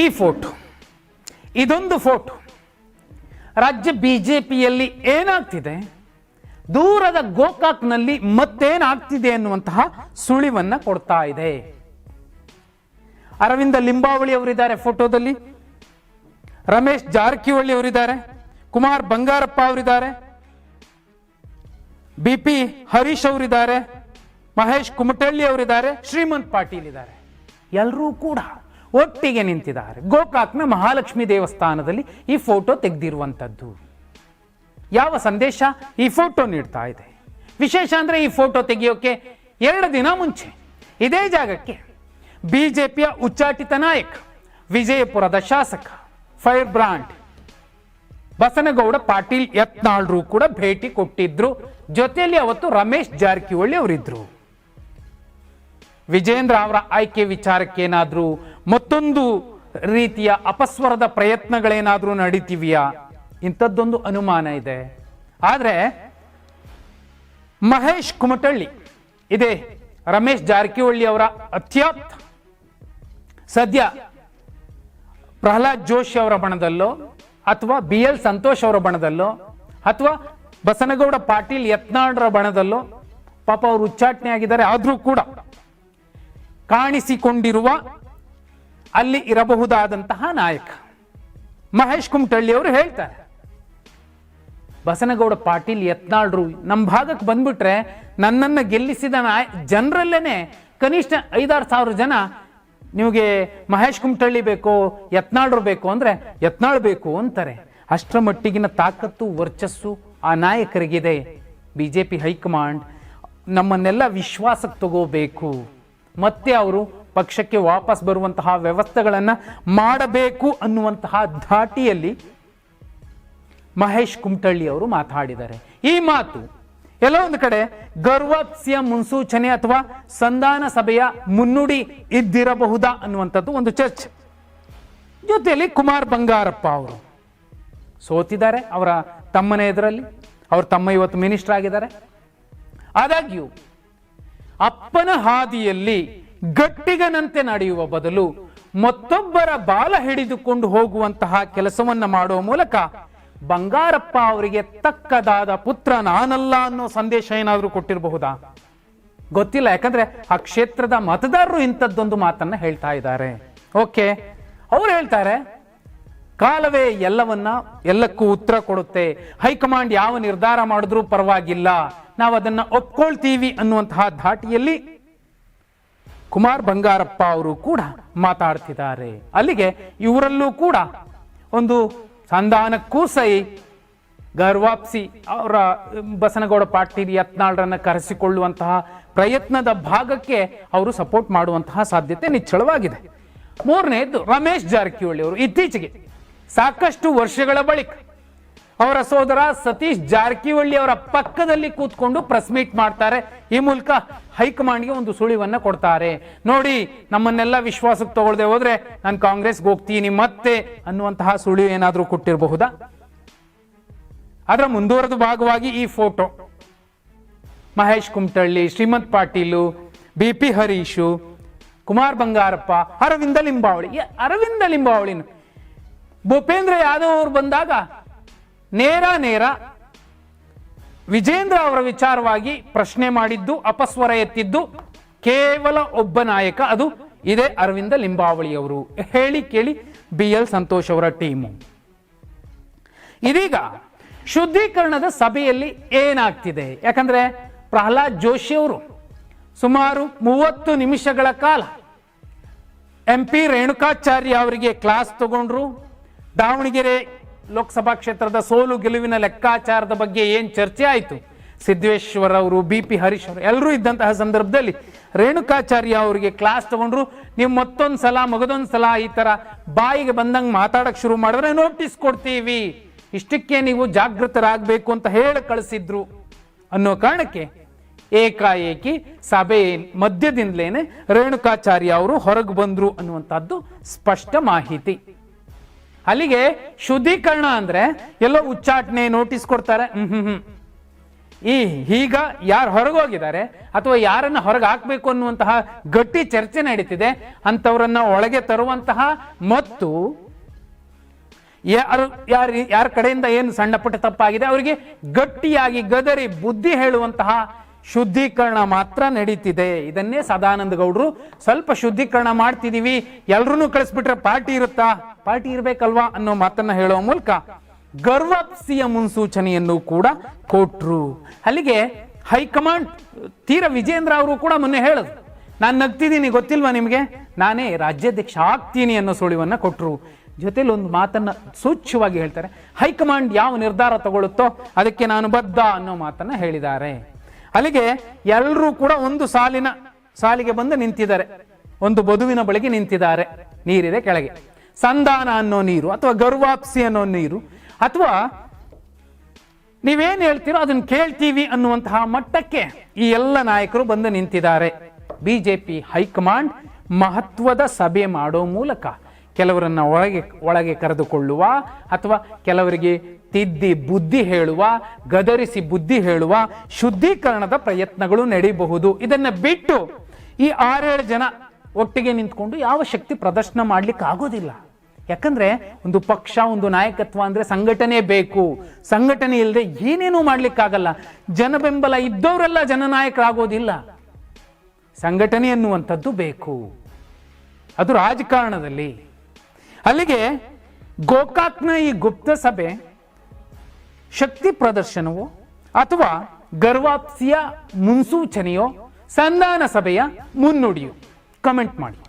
ಈ ಫೋಟೋ, ಇದೊಂದು ಫೋಟೋ. ರಾಜ್ಯ ಬಿ ಜೆ ಪಿಯಲ್ಲಿ ಏನಾಗ್ತಿದೆ? ದೂರದ ಗೋಕಾಕ್ನಲ್ಲಿ ಮತ್ತೇನಾಗ್ತಿದೆ ಅನ್ನುವಂತಹ ಸುಳಿವನ್ನ ಕೊಡ್ತಾ ಇದೆ. ಅರವಿಂದ ಲಿಂಬಾವಳಿ ಅವರಿದ್ದಾರೆ ಫೋಟೋದಲ್ಲಿ. ರಮೇಶ್ ಜಾರಕಿಹೊಳಿ ಅವರಿದ್ದಾರೆ. ಕುಮಾರ್ ಬಂಗಾರಪ್ಪ ಅವರಿದ್ದಾರೆ. ಬಿ ಪಿ ಹರೀಶ್ ಅವರಿದ್ದಾರೆ. ಮಹೇಶ್ ಕುಮಟಳ್ಳಿ ಅವರಿದ್ದಾರೆ. ಶ್ರೀಮಂತ್ ಪಾಟೀಲ್ ಇದ್ದಾರೆ. ಎಲ್ಲರೂ ಕೂಡ ಒಟ್ಟಿಗೆ ನಿಂತಿದ್ದಾರೆ. ಗೋಕಾಕ್ನ ಮಹಾಲಕ್ಷ್ಮಿ ದೇವಸ್ಥಾನದಲ್ಲಿ ಈ ಫೋಟೋ ತೆಗೆದಿರುವಂಥದ್ದು ಯಾವ ಸಂದೇಶ? ಈ ಫೋಟೋ ನೀಡ್ತಾ ಇದೆ. ವಿಶೇಷ ಅಂದ್ರೆ ಈ ಫೋಟೋ ತೆಗೆಯೋಕೆ ಎರಡು ದಿನ ಮುಂಚೆ. ಇದೇ ಜಾಗಕ್ಕೆ ಬಿಜೆಪಿಯ ಉಚ್ಚಾಟಿತ ನಾಯಕ, ವಿಜಯಪುರದ ಶಾಸಕ, ಫೈರ್ ಬ್ರಾಂಡ್, ಬಸನಗೌಡ ಪಾಟೀಲ್ ಯತ್ನಾಳ್ರು ಕೂಡ ಭೇಟಿ ಕೊಟ್ಟಿದ್ರು. ಜೊತೆಯಲ್ಲಿ ಅವತ್ತು ರಮೇಶ್ ಜಾರಕಿಹೊಳಿ ಅವರಿದ್ರು. ವಿಜೇಂದ್ರ ಅವರ ಆಯ್ಕೆ ವಿಚಾರಕ್ಕೆ ಏನಾದ್ರೂ ಮತ್ತೊಂದು ರೀತಿಯ ಅಪಸ್ವರದ ಪ್ರಯತ್ನಗಳೇನಾದರೂ ನಡೀತಿವೆಯಾ? ಇಂಥದ್ದೊಂದು ಅನುಮಾನ ಇದೆ. ಆದರೆ ಮಹೇಶ್ ಕುಮಟಳ್ಳಿ, ಇದೆ ರಮೇಶ್ ಜಾರಕಿಹೊಳಿ ಅವರ ಅತ್ಯಾಪ್ತ, ಸದ್ಯ ಪ್ರಹ್ಲಾದ್ ಜೋಶಿ ಅವರ ಬಣದಲ್ಲೋ ಅಥವಾ ಬಿ ಎಲ್ ಸಂತೋಷ್ ಅವರ ಬಣದಲ್ಲೋ ಅಥವಾ ಬಸನಗೌಡ ಪಾಟೀಲ್ ಯತ್ನಾಳ್ರ ಬಣದಲ್ಲೋ ಪಾಪ ಅವರು ಉಚ್ಚಾಟನೆ ಆಗಿದ್ದಾರೆ ಆದರೂ ಕೂಡ ಕಾಣಿಸಿಕೊಂಡಿರುವ ಅಲ್ಲಿ ಇರಬಹುದಾದಂತಹ ನಾಯಕ. ಮಹೇಶ್ ಕುಮಟಳ್ಳಿ ಅವರು ಹೇಳ್ತಾರೆ, ಬಸನಗೌಡ ಪಾಟೀಲ್ ಯತ್ನಾಳ್ರು ನಮ್ಮ ಭಾಗಕ್ಕೆ ಬಂದ್ಬಿಟ್ರೆ ನನ್ನನ್ನು ಗೆಲ್ಲಿಸಿದ ನಾಯ, ಜನರಲ್ಲೇನೆ ಕನಿಷ್ಠ ಐದಾರು ಸಾವಿರ ಜನ ನಿಮಗೆ ಮಹೇಶ್ ಕುಮಟಳ್ಳಿ ಬೇಕು, ಯತ್ನಾಳ್ರು ಬೇಕು ಅಂದರೆ ಯತ್ನಾಳ್ ಬೇಕು ಅಂತಾರೆ. ಅಷ್ಟರ ಮಟ್ಟಿಗಿನ ತಾಕತ್ತು, ವರ್ಚಸ್ಸು ಆ ನಾಯಕರಿಗಿದೆ. B J P high command ನಮ್ಮನ್ನೆಲ್ಲ ವಿಶ್ವಾಸಕ್ಕೆ ತಗೋಬೇಕು. ಮತ್ತೆ ಅವರು ಪಕ್ಷಕ್ಕೆ ವಾಪಸ್ ಬರುವಂತಹ ವ್ಯವಸ್ಥೆಗಳನ್ನ ಮಾಡಬೇಕು ಅನ್ನುವಂತಹ ಧಾಟಿಯಲ್ಲಿ ಮಹೇಶ್ ಕುಮಟಳ್ಳಿ ಅವರು ಮಾತಾಡಿದ್ದಾರೆ. ಈ ಮಾತು ಎಲ್ಲ ಒಂದು ಕಡೆ ಗರ್ವಾತ್ಸ್ಯ ಮುನ್ಸೂಚನೆ ಅಥವಾ ಸಂಧಾನ ಸಭೆಯ ಮುನ್ನುಡಿ ಇದ್ದಿರಬಹುದಾ ಅನ್ನುವಂಥದ್ದು ಒಂದು ಚರ್ಚೆ. ಜೊತೆಯಲ್ಲಿ ಕುಮಾರ್ ಬಂಗಾರಪ್ಪ ಅವರು ಸೋತಿದ್ದಾರೆ, ಅವರ ತಮ್ಮನ ಎದುರಲ್ಲಿ ಅವ್ರ ತಮ್ಮ ಇವತ್ತು ಮಿನಿಸ್ಟರ್ ಆಗಿದ್ದಾರೆ. ಆದಾಗ್ಯೂ ಅಪ್ಪನ ಹಾದಿಯಲ್ಲಿ ಗಟ್ಟಿಗನಂತೆ ನಡೆಯುವ ಬದಲು ಮತ್ತೊಬ್ಬರ ಬಾಲ ಹಿಡಿದುಕೊಂಡು ಹೋಗುವಂತಹ ಕೆಲಸವನ್ನ ಮಾಡುವ ಮೂಲಕ ಬಂಗಾರಪ್ಪ ಅವರಿಗೆ ತಕ್ಕದಾದ ಪುತ್ರ ನಾನಲ್ಲ ಅನ್ನೋ ಸಂದೇಶ ಏನಾದರೂ ಕೊಟ್ಟಿರಬಹುದಾ? ಗೊತ್ತಿಲ್ಲ, ಯಾಕಂದ್ರೆ ಆ ಕ್ಷೇತ್ರದ ಮತದಾರರು ಇಂಥದ್ದೊಂದು ಮಾತನ್ನ ಹೇಳ್ತಾ ಇದ್ದಾರೆ. ಓಕೆ, ಅವ್ರು ಹೇಳ್ತಾರೆ ಕಾಲವೇ ಎಲ್ಲವನ್ನ ಎಲ್ಲಕ್ಕೂ ಉತ್ತರ ಕೊಡುತ್ತೆ. ಹೈಕಮಾಂಡ್ ಯಾವ ನಿರ್ಧಾರ ಮಾಡಿದ್ರೂ ಪರವಾಗಿಲ್ಲ. ನಾವು ಅದನ್ನ ಒಪ್ಕೊಳ್ತೀವಿ ಅನ್ನುವಂತಹ ಧಾಟಿಯಲ್ಲಿ ಕುಮಾರ್ ಬಂಗಾರಪ್ಪ ಅವರು ಕೂಡ ಮಾತಾಡ್ತಿದ್ದಾರೆ. ಅಲ್ಲಿಗೆ ಇವರಲ್ಲೂ ಕೂಡ ಒಂದು ಸಂಧಾನಕ್ಕೂ ಸಹಿ ಗರ್ವಾಪ್ಸಿ ಅವರ ಬಸನಗೌಡ ಪಾಟೀಲ್ ಯತ್ನಾಳ್ರನ್ನ ಕರೆಸಿಕೊಳ್ಳುವಂತಹ ಪ್ರಯತ್ನದ ಭಾಗಕ್ಕೆ ಅವರು ಸಪೋರ್ಟ್ ಮಾಡುವಂತಹ ಸಾಧ್ಯತೆ ನಿಚ್ಚಳವಾಗಿದೆ. ಮೂರನೇದು ರಮೇಶ್ ಜಾರಕಿಹೊಳಿ ಅವರು ಇತ್ತೀಚೆಗೆ ಸಾಕಷ್ಟು ವರ್ಷಗಳ ಬಳಿಕ ಅವರ ಸೋದರ ಸತೀಶ್ ಜಾರಕಿಹೊಳಿ ಅವರ ಪಕ್ಕದಲ್ಲಿ ಕೂತ್ಕೊಂಡು ಪ್ರೆಸ್ ಮೀಟ್ ಮಾಡ್ತಾರೆ. ಈ ಮೂಲಕ ಹೈಕಮಾಂಡ್ಗೆ ಒಂದು ಸುಳಿವನ್ನ ಕೊಡ್ತಾರೆ. ನೋಡಿ, ನಮ್ಮನ್ನೆಲ್ಲ ವಿಶ್ವಾಸಕ್ಕೆ ತಗೊಳ್ದೆ ಹೋದ್ರೆ ನಾನು ಕಾಂಗ್ರೆಸ್ಗೆ ಹೋಗ್ತೀನಿ ಮತ್ತೆ ಅನ್ನುವಂತಹ ಸುಳಿವು ಏನಾದರೂ ಕೊಟ್ಟಿರಬಹುದಾ? ಅದರ ಮುಂದುವರೆದ ಭಾಗವಾಗಿ ಈ photo Mahesh Kumathalli, Shrimant Patil B P Harish, Kumar Bangarappa, Arvind Limbavali. Arvind ಲಿಂಬಾವಳಿನ Bhupendra Yadav ಅವರು ಬಂದಾಗ ನೇರ ನೇರ ವಿಜೇಂದ್ರ ಅವರ ವಿಚಾರವಾಗಿ ಪ್ರಶ್ನೆ ಮಾಡಿದ್ದು, ಅಪಸ್ವರ ಎತ್ತಿದ್ದು, ಕೇವಲ ಒಬ್ಬ ನಾಯಕ, ಅದು ಇದೇ ಅರವಿಂದ ಲಿಂಬಾವಳಿ ಅವರು. ಹೇಳಿ ಕೇಳಿ ಬಿ ಎಲ್ ಸಂತೋಷ್ ಅವರ ಟೀಮು ಇದೀಗ ಶುದ್ಧೀಕರಣದ ಸಭೆಯಲ್ಲಿ ಏನಾಗ್ತಿದೆ? ಯಾಕಂದ್ರೆ ಪ್ರಹ್ಲಾದ್ ಜೋಶಿ ಅವರು ಸುಮಾರು ಮೂವತ್ತು ನಿಮಿಷಗಳ ಕಾಲ ಎಂ ಪಿ ರೇಣುಕಾಚಾರ್ಯ ಅವರಿಗೆ ಕ್ಲಾಸ್ ತಗೊಂಡ್ರು. ದಾವಣಗೆರೆ ಲೋಕಸಭಾ ಕ್ಷೇತ್ರದ ಸೋಲು ಗೆಲುವಿನ ಲೆಕ್ಕಾಚಾರದ ಬಗ್ಗೆ ಏನು ಚರ್ಚೆ ಆಯಿತು? ಸಿದ್ದೇಶ್ವರ್ ಅವರು ಬಿ ಪಿ ಹರೀಶ್ ಅವರು ಎಲ್ಲರೂ ಇದ್ದಂತಹ ಸಂದರ್ಭದಲ್ಲಿ ರೇಣುಕಾಚಾರ್ಯ ಅವರಿಗೆ ಕ್ಲಾಸ್ ತಗೊಂಡ್ರು. ನೀವು ಮತ್ತೊಂದು ಸಲ, ಮಗದೊಂದು ಸಲ ಈ ಥರ ಬಾಯಿಗೆ ಬಂದಂಗೆ ಮಾತಾಡಕ್ ಶುರು ಮಾಡಿದ್ರೆ ನೋಟಿಸ್ ಕೊಡ್ತೀವಿ. ಇಷ್ಟಕ್ಕೆ ನೀವು ಜಾಗೃತರಾಗಬೇಕು ಅಂತ ಹೇಳಿ ಕಳಿಸಿದ್ರು. ಅನ್ನೋ ಕಾರಣಕ್ಕೆ ಏಕಾಏಕಿ ಸಭೆ ಮಧ್ಯದಿಂದಲೇನೆ ರೇಣುಕಾಚಾರ್ಯ ಅವರು ಹೊರಗೆ ಬಂದರು ಅನ್ನುವಂಥದ್ದು ಸ್ಪಷ್ಟ ಮಾಹಿತಿ. ಅಲ್ಲಿಗೆ ಶುದ್ಧೀಕರಣ ಅಂದ್ರೆ ಎಲ್ಲೋ ಉಚ್ಚಾಟನೆ ನೋಟಿಸ್ ಕೊಡ್ತಾರೆ. ಹ್ಮ್ ಈ ಈಗ ಯಾರು ಹೊರಗೋಗಿದ್ದಾರೆ ಅಥವಾ ಯಾರನ್ನ ಹೊರಗೆ ಹಾಕ್ಬೇಕು ಅನ್ನುವಂತಹ ಗಟ್ಟಿ ಚರ್ಚೆ ನಡೀತಿದೆ. ಅಂತವರನ್ನ ಒಳಗೆ ತರುವಂತಹ ಮತ್ತು ಯಾರು ಯಾರು, ಯಾರ ಕಡೆಯಿಂದ ಏನು ಸಣ್ಣ ಪುಟ್ಟ ತಪ್ಪಾಗಿದೆ, ಅವರಿಗೆ ಗಟ್ಟಿಯಾಗಿ ಗದರಿ ಬುದ್ಧಿ ಹೇಳುವಂತಹ ಶುದ್ಧೀಕರಣ ಮಾತ್ರ ನಡೀತಿದೆ. ಇದನ್ನೇ ಸದಾನಂದ ಗೌಡರು ಸ್ವಲ್ಪ ಶುದ್ಧೀಕರಣ ಮಾಡ್ತಿದೀವಿ. ಎಲ್ರೂ ಕಳಿಸ್ಬಿಟ್ರೆ ಪಾರ್ಟಿ ಇರುತ್ತಾ? ಪಾರ್ಟಿ ಇರ್ಬೇಕಲ್ವಾ ಅನ್ನೋ ಮಾತನ್ನ ಹೇಳುವ ಮೂಲಕ ಗರ್ವಾಪ್ಸಿಯ ಮುನ್ಸೂಚನೆಯನ್ನು ಕೂಡ ಕೊಟ್ರು. ಅಲ್ಲಿಗೆ ಹೈಕಮಾಂಡ್ ತೀರ ವಿಜೇಂದ್ರ ಅವರು ಕೂಡ ಮೊನ್ನೆ ಹೇಳಿದ್ರು. ನಾನು ನಗ್ತಿದ್ದೀನಿ, ಗೊತ್ತಿಲ್ವಾ ನಿಮಗೆ? ನಾನೇ ರಾಜ್ಯಾಧ್ಯಕ್ಷ ಆಗ್ತೀನಿ ಅನ್ನೋ ಸುಳಿವನ್ನ ಕೊಟ್ರು. ಜೊತೆಲಿ ಒಂದು ಮಾತನ್ನ ಸೂಚ್ಯವಾಗಿ ಹೇಳ್ತಾರೆ. ಹೈಕಮಾಂಡ್ ಯಾವ ನಿರ್ಧಾರ ತಗೊಳ್ಳುತ್ತೋ ಅದಕ್ಕೆ ನಾನು ಬದ್ಧ ಅನ್ನೋ ಮಾತನ್ನ ಹೇಳಿದ್ದಾರೆ. ಅಲ್ಲಿಗೆ ಎಲ್ಲರೂ ಕೂಡ ಒಂದು ಸಾಲಿನ ಸಾಲಿಗೆ ಬಂದು ನಿಂತಿದ್ದಾರೆ. ಒಂದು ಬದುವಿನ ಬಳಿಗೆ ನಿಂತಿದ್ದಾರೆ. ನೀರಿದೆ ಕೆಳಗೆ. ಸಂಧಾನ ಅನ್ನೋ ನೀರು ಅಥವಾ ಗರ್ವಾಪ್ಸಿ ಅನ್ನೋ ನೀರು ಅಥವಾ ನೀವೇನ್ ಹೇಳ್ತೀರೋ ಅದನ್ನು ಕೇಳ್ತೀವಿ ಅನ್ನುವಂತಹ ಮಟ್ಟಕ್ಕೆ ಈ ಎಲ್ಲ ನಾಯಕರು ಬಂದು ನಿಂತಿದ್ದಾರೆ. ಬಿಜೆಪಿ ಹೈಕಮಾಂಡ್ ಮಹತ್ವದ ಸಭೆ ಮಾಡೋ ಮೂಲಕ ಕೆಲವರನ್ನ ಒಳಗೆ ಒಳಗೆ ಕರೆದುಕೊಳ್ಳುವ ಅಥವಾ ಕೆಲವರಿಗೆ ತಿದ್ದಿ ಬುದ್ಧಿ ಹೇಳುವ, ಗದರಿಸಿ ಬುದ್ಧಿ ಹೇಳುವ ಶುದ್ಧೀಕರಣದ ಪ್ರಯತ್ನಗಳು ನಡೀಬಹುದು. ಇದನ್ನ ಬಿಟ್ಟು ಈ ಆರೇಳು ಜನ ಒಟ್ಟಿಗೆ ನಿಂತ್ಕೊಂಡು ಯಾವ ಶಕ್ತಿ ಪ್ರದರ್ಶನ ಮಾಡ್ಲಿಕ್ಕೆ ಆಗೋದಿಲ್ಲ. ಯಾಕಂದ್ರೆ ಒಂದು ಪಕ್ಷ, ಒಂದು ನಾಯಕತ್ವ ಅಂದ್ರೆ ಸಂಘಟನೆ ಬೇಕು. ಸಂಘಟನೆ ಇಲ್ಲದೆ ಏನೇನೂ ಮಾಡ್ಲಿಕ್ಕಾಗಲ್ಲ. ಜನ ಬೆಂಬಲ ಇದ್ದವರೆಲ್ಲ ಜನನಾಯಕರಾಗೋದಿಲ್ಲ. ಸಂಘಟನೆ ಅನ್ನುವಂಥದ್ದು ಬೇಕು. ಅದು ರಾಜಕಾರಣದಲ್ಲಿ. ಅಲ್ಲಿಗೆ ಗೋಕಾಕ್ನ ಈ ಗುಪ್ತ ಸಭೆ ಶಕ್ತಿ ಪ್ರದರ್ಶನವೋ ಅಥವಾ ಗರ್ವಾಪ್ಸಿಯ ಮುನ್ಸೂಚನೆಯೋ ಸಂಧಾನ ಸಭೆಯ ಮುನ್ನುಡಿಯೋ? ಕಮೆಂಟ್ ಮಾಡಿ.